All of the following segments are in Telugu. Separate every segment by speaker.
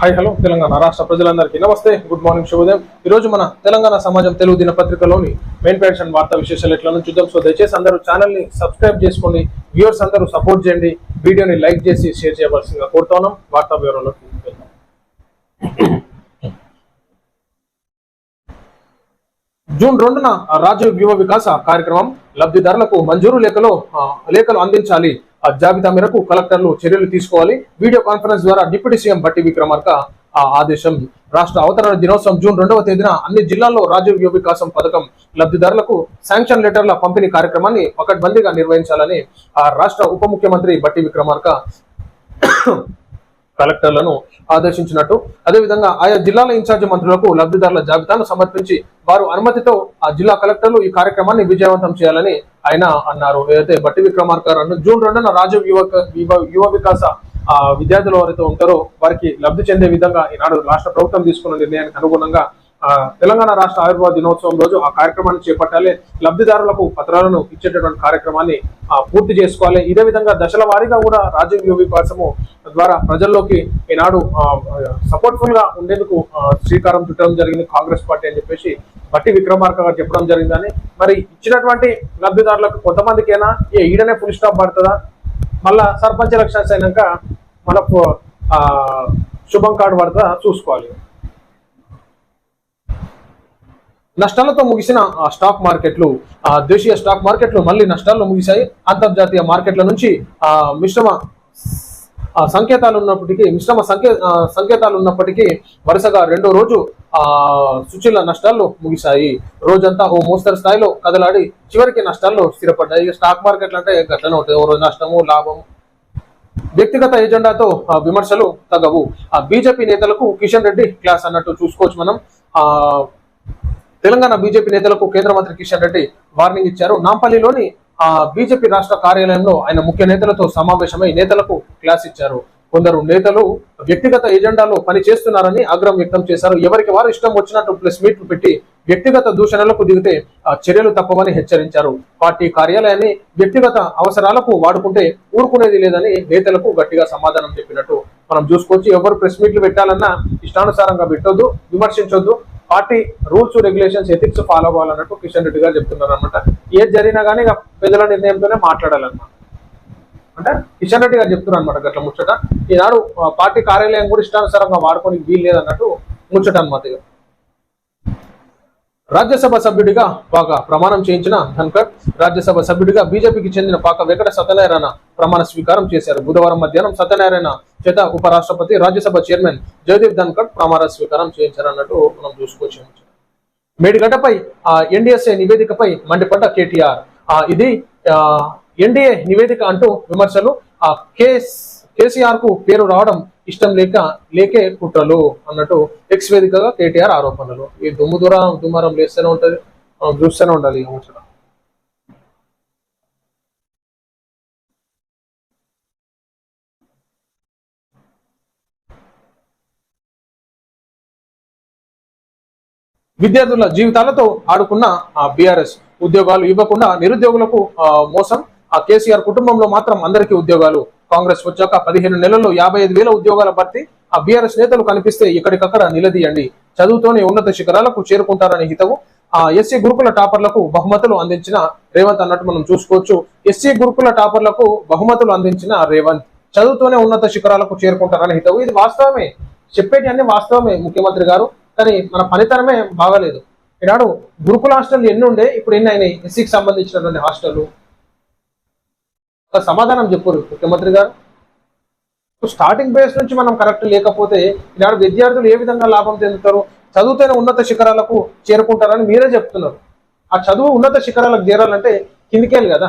Speaker 1: హాయ్ హలో తెలంగాణ రాష్ట్ర ప్రజలందరికీ నమస్తే. గుడ్ మార్నింగ్ శుభోదయం ఈ రోజు మన తెలంగాణ సమాజం తెలుగు దినపత్రికలోని మెయిన్ పేషన్ వార్తా విశేషాలు ఎట్లను చూద్దాం. సో దయచేసి అందరూ ఛానల్ని సబ్స్క్రైబ్ చేసుకోండి. వ్యూవర్స్ అందరూ సపోర్ట్ చేయండి. వీడియోని లైక్ చేసి షేర్ చేయవలసిందిగా కోరుతున్నాం. వార్తా వివరంలోకి వెళ్దాం. జూన్ రెండున రాజీవ్ యువ వికాస కార్యక్రమం లబ్ధిదారులకు మంజూరు లేఖలో లేఖలు అందించాలి. ఆ జాబితా మేరకు కలెక్టర్లు చర్యలు తీసుకోవాలి. వీడియో కాన్ఫరెన్స్ ద్వారా డిప్యూటీ సీఎం బట్టి విక్రమార్క ఆ ఆదేశం రాష్ట్ర అవతరణ దినోత్సవం జూన్ రెండవ తేదీన అన్ని జిల్లాల్లో రాజీవ్ వికాసం పథకం లబ్ధిదారులకు శాంక్షన్ లెటర్ల పంపిణీ కార్యక్రమాన్ని పకడ్బందీగా నిర్వహించాలని ఆ రాష్ట్ర ఉప ముఖ్యమంత్రి బట్టి విక్రమార్క కలెక్టర్లను ఆదేశించినట్టు. అదేవిధంగా ఆయా జిల్లాల ఇన్ఛార్జి మంత్రులకు లబ్ధిదారుల జాబితాను సమర్పించి వారు అనుమతితో ఆ జిల్లా కలెక్టర్లు ఈ కార్యక్రమాన్ని విజయవంతం చేయాలని ఆయన అన్నారు. ఏదైతే బట్టి విక్రమార్క రెండు జూన్ రెండున రాజీవ్ యువ యువ- యువ వికాస ఆ విద్యార్థులు ఎవరైతే ఉంటారో వారికి లబ్ధి చెందే విధంగా ఈనాడు రాష్ట్ర ప్రభుత్వం తీసుకున్న నిర్ణయానికి అనుగుణంగా తెలంగాణ రాష్ట్ర ఆవిర్భావ దినోత్సవం రోజు ఆ కార్యక్రమాన్ని చేపట్టాలి. లబ్ధిదారులకు పత్రాలను ఇచ్చేటటువంటి కార్యక్రమాన్ని పూర్తి చేసుకోవాలి. ఇదే విధంగా దశల వారీగా కూడా రాజీవ్ యువ వికాసము ద్వారా ప్రజల్లోకి ఈనాడు సపోర్ట్ఫుల్గా ఉండేందుకు శ్రీకారం చుట్టడం జరిగింది. కాంగ్రెస్ పార్టీ అని చెప్పేసి బట్టి విక్రమార్క గారు చెప్పడం జరిగిందని. మరి ఇచ్చినటువంటి లబ్ధిదారులకు కొంతమందికైనా ఏ ఈడనే ఫుల్ స్టాప్ పడుతుందా? మళ్ళా సర్పంచ్ ఎలక్షన్స్ అయినాక మనకు శుభం కార్డు పడుతుందా? చూసుకోవాలి. నష్టాలతో ముగిసిన ఆ స్టాక్ మార్కెట్లు ఆ దేశీయ స్టాక్ మార్కెట్లు మళ్ళీ నష్టాల్లో ముగిశాయి. అంతర్జాతీయ మార్కెట్ల నుంచి ఆ మిశ్రమ ఆ సంకేతాలు ఉన్నప్పటికీ మిశ్రమ సంకే సంకేతాలు ఉన్నప్పటికీ వరుసగా రెండో రోజు ఆ సుచిల నష్టాల్లో ముగిశాయి. రోజంతా ఓ మోస్తరు స్థాయిలో కదలాడి చివరికి నష్టాల్లో స్థిరపడ్డాయి. స్టాక్ మార్కెట్లు అంటే గట్లనే ఉంటాయి. ఓ రోజు నష్టము లాభము. వ్యక్తిగత ఎజెండాతో విమర్శలు తగవు ఆ బీజేపీ నేతలకు కిషన్ రెడ్డి క్లాస్ అన్నట్టు చూసుకోవచ్చు మనం. ఆ తెలంగాణ బీజేపీ నేతలకు కేంద్ర మంత్రి కిషన్ రెడ్డి వార్నింగ్ ఇచ్చారు. నాంపల్లిలోని ఆ బీజేపీ రాష్ట్ర కార్యాలయంలో ఆయన ముఖ్య నేతలతో సమావేశమై నేతలకు క్లాస్ ఇచ్చారు. కొందరు నేతలు వ్యక్తిగత ఎజెండాలో పని చేస్తున్నారని ఆగ్రహం వ్యక్తం చేశారు. ఎవరికి వారు ఇష్టం వచ్చినట్టు ప్రెస్ మీట్లు పెట్టి వ్యక్తిగత దూషణలకు దిగితే చర్యలు తప్పవని హెచ్చరించారు. పార్టీ కార్యాలయాన్ని వ్యక్తిగత అవసరాలకు వాడుకుంటే ఊరుకునేది లేదని నేతలకు గట్టిగా సమాధానం చెప్పినట్టు మనం చూసుకోవచ్చు. ఎవరు ప్రెస్ మీట్లు పెట్టాలన్నా ఇష్టానుసారంగా పెట్టొద్దు విమర్శించొద్దు. Party rules regulations ethics follow అవ్వాలన్నట్టు Kishan Reddy garu చెప్తున్నారు అనమాట ఏది జరిగినా కానీ ఇక పెద్దల నిర్ణయంతోనే మాట్లాడాలన్నమాట. అంటే కిషన్ రెడ్డి గారు చెప్తున్నారు అనమాట గట్ల ముచ్చట. ఈనాడు పార్టీ కార్యాలయం కూడా ఇష్టానుసారంగా వాడుకొని వీలు లేదన్నట్టు ముచ్చట అనమాట ఇక. రాజ్యసభ సభ్యుడిగా పాక ప్రమాణం చేయించిన ధన్కర్ రాజ్యసభ సభ్యుడిగా బీజేపీకి చెందిన పాక వెంకట సత్యనారాయణ ప్రమాణ స్వీకారం చేశారు. బుధవారం మధ్యాహ్నం సత్యనారాయణ చేత ఉపరాష్ట్రపతి రాజ్యసభ చైర్మన్ జయదీప్ ధన్కర్ ప్రమాణ స్వీకారం చేయించారు అన్నట్టు మనం చూసుకోవచ్చు. మేడిగడ్డపై ఆ ఎన్డీఎస్ఏ నివేదికపై మండిపడ్డ కేటీఆర్. ఆ ఇది ఆ ఎన్డీఏ నివేదిక అంటూ విమర్శలు ఆ కేస్ కేసీఆర్కు పేరు రావడం ఇష్టం లేక లేకే కుట్రలు అన్నట్టు ఎక్స్ వేదికగా కేటీఆర్ ఆరోపణలు. ఈ దుమ్ము దూరం దుమారం లేస్తూనే ఉంటది చూస్తూనే ఉండాలి ఈ ముచ్చట విద్యార్థుల జీవితాలతో ఆడుకున్న ఆ బీఆర్ఎస్ ఉద్యోగాలు ఇవ్వకుండా నిరుద్యోగులకు మోసం. ఆ కేసీఆర్ కుటుంబంలో మాత్రం అందరికీ ఉద్యోగాలు కాంగ్రెస్ వచ్చాక పదిహేను నెలల్లో యాభై ఐదు వేల ఉద్యోగాల భర్తీ. ఆ బీఆర్ఎస్ నేతలు కనిపిస్తే ఇక్కడికక్కడ నిలదీయండి. చదువుతోనే ఉన్నత శిఖరాలకు చేరుకుంటారని హితవు. ఆ ఎస్సీ గురుకుల టాపర్లకు బహుమతులు అందించిన రేవంత్ అన్నట్టు మనం చూసుకోవచ్చు. ఎస్సీ గురుకుల టాపర్లకు బహుమతులు అందించిన రేవంత్ చదువుతోనే ఉన్నత శిఖరాలకు చేరుకుంటారని హితవు. ఇది వాస్తవమే. చెప్పేటి అన్ని వాస్తవమే ముఖ్యమంత్రి గారు. కానీ మన ఫలితనమే బాగలేదు. ఈనాడు గురుకుల హాస్టల్ ఎన్ని ఉండే ఇప్పుడు ఎన్ని అయినాయి? ఎస్సీకి సంబంధించినటువంటి హాస్టల్ ఒక సమాధానం చెప్పరు ముఖ్యమంత్రి గారు. స్టార్టింగ్ బేస్ నుంచి మనం కరెక్ట్ లేకపోతే ఈనాడు విద్యార్థులు ఏ విధంగా లాభం చెందుతారు? చదువుతూనే ఉన్నత శిఖరాలకు చేరుకుంటారని మీరే చెప్తున్నారు. ఆ చదువు ఉన్నత శిఖరాలకు చేరాలంటే కిందికేయాలి కదా.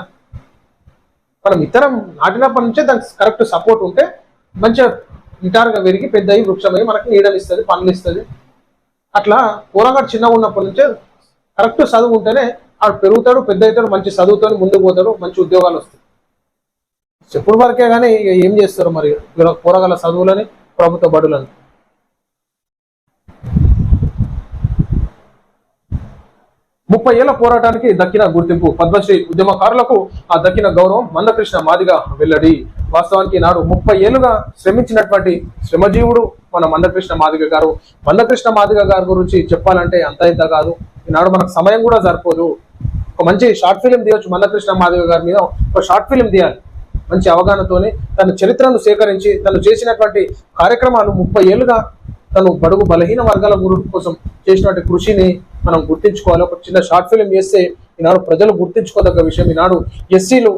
Speaker 1: మనం ఇతరం నాటినప్పటి నుంచే దానికి కరెక్ట్ సపోర్ట్ ఉంటే మంచిగా నిటారుగా పెరిగి పెద్ద అయ్యి వృక్షమై మనకి నీడలు ఇస్తుంది పనులు ఇస్తుంది అట్లా కూరగాడు చిన్నగా ఉన్నప్పటి నుంచే కరెక్ట్ చదువు ఉంటేనే ఆడు పెరుగుతాడు పెద్ద అవుతాడు మంచి చదువుతో ముందుకు పోతాడు మంచి ఉద్యోగాలు వస్తాయి. చెప్పుడు వరకే కానీ ఇక ఏం చేస్తారు మరి? వీళ్ళ కూరగాయల చదువులని ప్రభుత్వ బడులని? ముప్పై ఏళ్ళ పోరాటానికి దక్కిన గుర్తింపు. పద్మశ్రీ ఉద్యమకారులకు ఆ దక్కిన గౌరవం మందకృష్ణ మాదిగా వెల్లడి. వాస్తవానికి నాడు ముప్పై ఏళ్ళుగా శ్రమించినటువంటి శ్రమజీవుడు మన మందకృష్ణ మాదిగ గారు. మందకృష్ణ మాదిగ గారి గురించి చెప్పాలంటే అంత ఇంత కాదు. ఈనాడు మనకు సమయం కూడా సరిపోదు. ఒక మంచి షార్ట్ ఫిలిం తీయొచ్చు మందకృష్ణ మాదిగ గారి మీద. ఒక షార్ట్ ఫిలిం తీయాలి. మంచి అవగాహనతోనే తన చరిత్రను సేకరించి తను చేసినటువంటి కార్యక్రమాలు ముప్పై ఏళ్ళుగా తను బడుగు బలహీన వర్గాల గురించి కోసం చేసినటువంటి కృషిని మనం గుర్తించుకోవాలి. ఒక చిన్న షార్ట్ ఫిలిం చేస్తే ఈనాడు ప్రజలు గుర్తించుకోదగ్గ విషయం. ఈనాడు ఎస్సీలు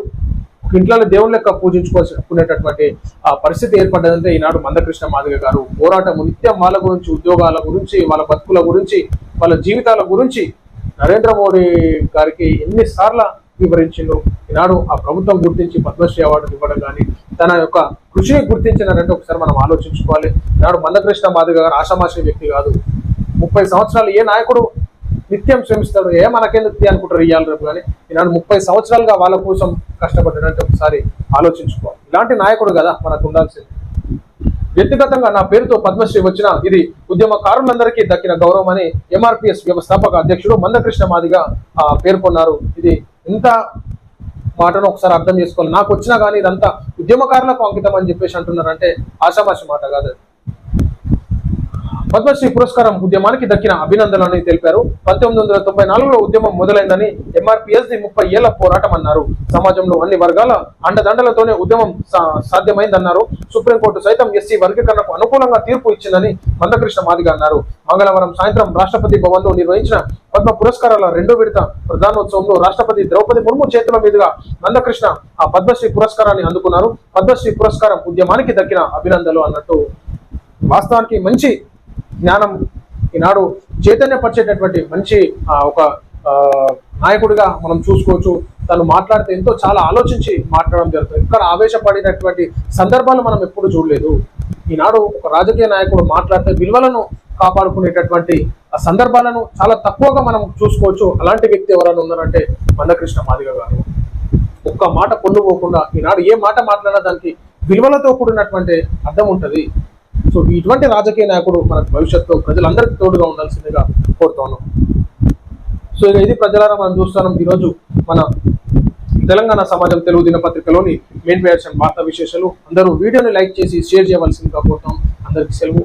Speaker 1: ఇంట్లో దేవుని లెక్క పూజించుకోవాల్సుకునేటటువంటి ఆ పరిస్థితి ఏర్పడ్డదంటే ఈనాడు మందకృష్ణ మాదిగ గారు పోరాటం నిత్యం వాళ్ళ గురించి ఉద్యోగాల గురించి వాళ్ళ బతుకుల గురించి వాళ్ళ జీవితాల గురించి నరేంద్ర మోడీ గారికి ఎన్నిసార్లు వివరించిండు. ఈనాడు ఆ ప్రభుత్వం గుర్తించి పద్మశ్రీ అవార్డు ఇవ్వడం కానీ తన యొక్క కృషిని గుర్తించినారంటే ఒకసారి మనం ఆలోచించుకోవాలి. ఈనాడు మందకృష్ణ మాదిగ గారు ఆషామాషి వ్యక్తి కాదు. ముప్పై సంవత్సరాలు ఏ నాయకుడు నిత్యం శ్రమిస్తాడు? ఏ మనకెందుకు అనుకుంటారు ఇయ్యాలి రేపు కానీ? ఈనాడు ముప్పై సంవత్సరాలుగా వాళ్ళ కోసం కష్టపడ్డాడంటే ఒకసారి ఆలోచించుకోవాలి. ఇలాంటి నాయకుడు కదా మనకు ఉండాల్సింది. వ్యక్తిగతంగా నా పేరుతో పద్మశ్రీ వచ్చిన ఇది ఉద్యమకారులందరికీ దక్కిన గౌరవం అని ఎంఆర్పిఎస్ వ్యవస్థాపక అధ్యక్షుడు మందకృష్ణ మాదిగా పేర్కొన్నారు. ఇది ఇంత మాటను ఒకసారి అర్థం చేసుకోవాలి. నాకు వచ్చినా కానీ ఇదంతా ఉద్యమకారులకు అంకితం అని చెప్పేసి అంటున్నారంటే ఆషామాషి మాట కాదు. పద్మశ్రీ పురస్కారం ఉద్యమానికి దక్కిన అభినందనని తెలిపారు. పంతొమ్మిది వందల తొంభై నాలుగులో ఉద్యమం మొదలైందని ఎంఆర్పిఎస్ ది ముప్పై ఏళ్ళ పోరాటం అన్నారు. సమాజంలో అన్ని వర్గాల అండదండలతోనే ఉద్యమం సా- సాధ్యమైందన్నారు. సుప్రీంకోర్టు సైతం ఎస్సీ వర్గీకరణకు అనుకూలంగా తీర్పు ఇచ్చిందని మందకృష్ణ మాదిగ అన్నారు. మంగళవారం సాయంత్రం రాష్ట్రపతి భవన్లో నిర్వహించిన పద్మ పురస్కారాల రెండో విడత ప్రధానోత్సవంలో రాష్ట్రపతి ద్రౌపది ముర్ము చేతుల మీదుగా నందకృష్ణ ఆ పద్మశ్రీ పురస్కారాన్ని అందుకున్నారు. పద్మశ్రీ పురస్కారం ఉద్యమానికి దక్కిన అభినందనలు అన్నట్టు. వాస్తవానికి మంచి జ్ఞానం ఈనాడు చైతన్యపరిచేటటువంటి మంచి ఒక నాయకుడిగా మనం చూసుకోవచ్చు. తను మాట్లాడితే ఎంతో చాలా ఆలోచించి మాట్లాడడం జరుగుతుంది. ఇక్కడ ఆవేశపడినటువంటి సందర్భాలు మనం ఎప్పుడు చూడలేదు. ఈనాడు ఒక రాజకీయ నాయకుడు మాట్లాడితే విలువలను కాపాడుకునేటటువంటి ఆ సందర్భాలను చాలా తక్కువగా మనం చూసుకోవచ్చు. అలాంటి వ్యక్తి ఎవరైనా ఉన్నారంటే మందకృష్ణ మాదిగ గారు. ఒక్క మాట కొల్లుపోకుండా ఈనాడు ఏ మాట మాట్లాడినా దానికి విలువలతో కూడినటువంటి అర్థం ఉంటుంది. సో ఇటువంటి రాజకీయ నాయకుడు మనకు భవిష్యత్తులో ప్రజలందరికీ తోడుగా ఉండాల్సిందిగా కోరుతాను సో ఇక ఇది ప్రజలారా మనం చూస్తున్నాం ఈరోజు మన తెలంగాణ సమాజం తెలుగు దినపత్రికలోని మెయిన్ పేర్షన్ వార్తా విశేషాలు. అందరూ వీడియోని లైక్ చేసి షేర్ చేయవలసిందిగా కోరుతాం అందరికీ సెలవు.